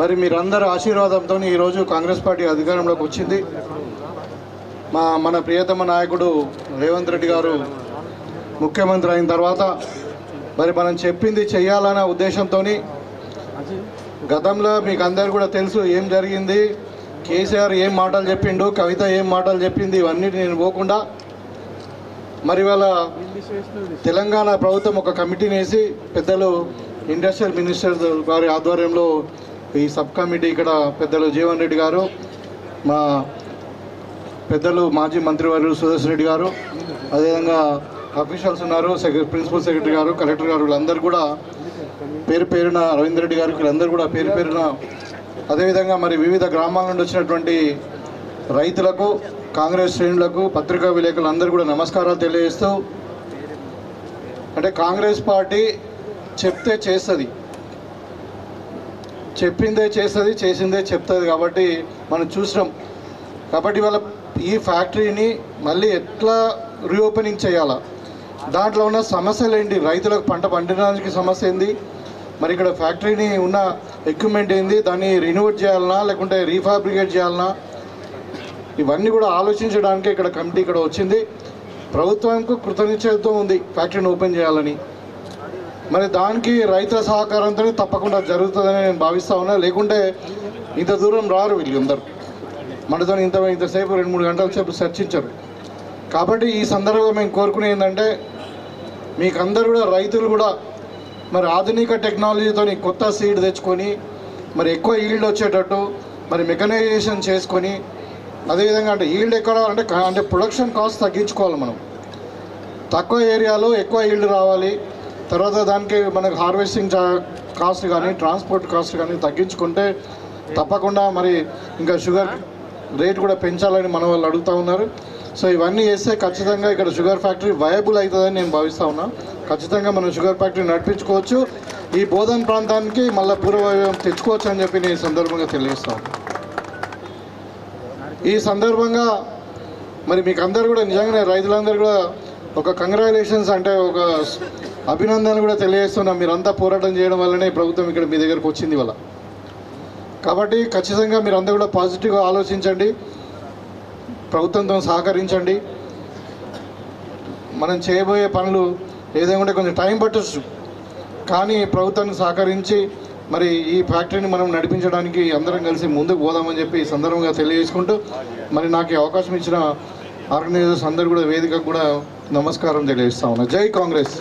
మరి మీరందరి ఆశీర్వాదంతో ఈరోజు కాంగ్రెస్ పార్టీ అధికారంలోకి వచ్చింది. మా మన ప్రియతమ నాయకుడు రేవంత్ రెడ్డి గారు ముఖ్యమంత్రి అయిన తర్వాత మరి మనం చెప్పింది చెయ్యాలనే ఉద్దేశంతో గతంలో మీకు అందరు కూడా తెలుసు ఏం జరిగింది. కేసీఆర్ ఏం మాటలు చెప్పిండు కవిత ఏం మాటలు చెప్పింది ఇవన్నీ నేను పోకుండా మరి వాళ్ళ తెలంగాణ ప్రభుత్వం ఒక కమిటీని వేసి పెద్దలు ఇండస్ట్రియల్ మినిస్టర్ గారి ఆధ్వర్యంలో ఈ సబ్ కమిటీ ఇక్కడ పెద్దలు జీవన్ రెడ్డి గారు మా పెద్దలు మాజీ మంత్రివర్యులు సుదర్శన్ రెడ్డి గారు అదేవిధంగా అఫీషియల్స్ ఉన్నారు ప్రిన్సిపల్ సెక్రటరీ గారు కలెక్టర్ గారు వీళ్ళందరూ కూడా పేరు పేరున రవీంద్ర రెడ్డి గారు వీళ్ళందరూ కూడా పేరు పేరున అదేవిధంగా మరి వివిధ గ్రామాల నుండి వచ్చినటువంటి రైతులకు కాంగ్రెస్ శ్రేణులకు పత్రికా విలేకరులందరూ కూడా నమస్కారాలు తెలియజేస్తూ అంటే కాంగ్రెస్ పార్టీ చెప్తే చేస్తుంది. చెప్పిందే చేస్తుంది చేసిందే చెప్తుంది కాబట్టి మనం చూసినాం. కాబట్టి వాళ్ళ ఈ ఫ్యాక్టరీని మళ్ళీ ఎట్లా రీఓపెనింగ్ చేయాలా? దాంట్లో ఉన్న సమస్యలు ఏంటి? రైతులకు పంట పండించడానికి సమస్య ఏంది? మరి ఇక్కడ ఫ్యాక్టరీని ఉన్న ఎక్విప్మెంట్ ఏంది? దాన్ని రినోవేట్ చేయాలనా? లేకుంటే రీఫాబ్రికేట్ చేయాలనా? ఇవన్నీ కూడా ఆలోచించడానికి ఇక్కడ కమిటీ ఇక్కడ వచ్చింది. ప్రభుత్వానికి కృతజ్ఞతతో ఉంది ఫ్యాక్టరీని ఓపెన్ చేయాలని. మరి దానికి రైతుల సహకారంతో తప్పకుండా జరుగుతుందని నేను భావిస్తా ఉన్నా. లేకుంటే ఇంత దూరం రారు వీళ్ళు అందరు. మనతో ఇంత ఇంతసేపు రెండు మూడు గంటల సేపు చర్చించరు. కాబట్టి ఈ సందర్భంగా మేము కోరుకునే ఏంటంటే మీకు అందరు కూడా రైతులు కూడా మరి ఆధునిక టెక్నాలజీతో కొత్త సీడ్ తెచ్చుకొని మరి ఎక్కువ ఈల్డ్ వచ్చేటట్టు మరి మెకనైజేషన్ చేసుకొని అదేవిధంగా అంటే ఈల్డ్ ఎక్కడ అంటే అంటే ప్రొడక్షన్ కాస్ట్ తగ్గించుకోవాలి మనం. తక్కువ ఏరియాలో ఎక్కువ ఈల్డ్ రావాలి. తర్వాత దానికి మనకు హార్వెస్టింగ్ కాస్ట్ కానీ ట్రాన్స్పోర్ట్ కాస్ట్ కానీ తగ్గించుకుంటే తప్పకుండా మరి ఇంకా షుగర్ రేట్ కూడా పెంచాలని మన వాళ్ళు అడుగుతూ ఉన్నారు. సో ఇవన్నీ చేస్తే ఖచ్చితంగా ఇక్కడ షుగర్ ఫ్యాక్టరీ వయబుల్ అవుతుందని నేను భావిస్తా ఉన్నా. ఖచ్చితంగా మనం షుగర్ ఫ్యాక్టరీ నడిపించుకోవచ్చు. ఈ బోధన్ ప్రాంతానికి మళ్ళీ పూర్వవైభవం తెచ్చుకోవచ్చు అని చెప్పి నేను సందర్భంగా తెలియజేస్తాను ఈ సందర్భంగా మరి మీకు అందరు కూడా నిజంగానే రైతులందరూ కూడా ఒక కంగ్రాచులేషన్స్ అంటే ఒక అభినందనలు కూడా తెలియజేస్తున్నాం. మీరంతా పోరాటం చేయడం వల్లనే ప్రభుత్వం ఇక్కడ మీ దగ్గరకు వచ్చింది వల్ల కాబట్టి ఖచ్చితంగా మీరందరూ కూడా పాజిటివ్గా ఆలోచించండి. ప్రభుత్వంతో సహకరించండి. మనం చేయబోయే పనులు ఏదైనా ఉంటే కొంచెం టైం పట్టచ్చు. కానీ ప్రభుత్వానికి సహకరించి మరి ఈ ఫ్యాక్టరీని మనం నడిపించడానికి అందరం కలిసి ముందుకు పోదామని చెప్పి ఈ సందర్భంగా తెలియజేసుకుంటూ మరి నాకు అవకాశం ఇచ్చిన ఆర్గనైజర్స్ అందరు కూడా వేదికకు కూడా నమస్కారం తెలియజేస్తా ఉన్నా. జై కాంగ్రెస్.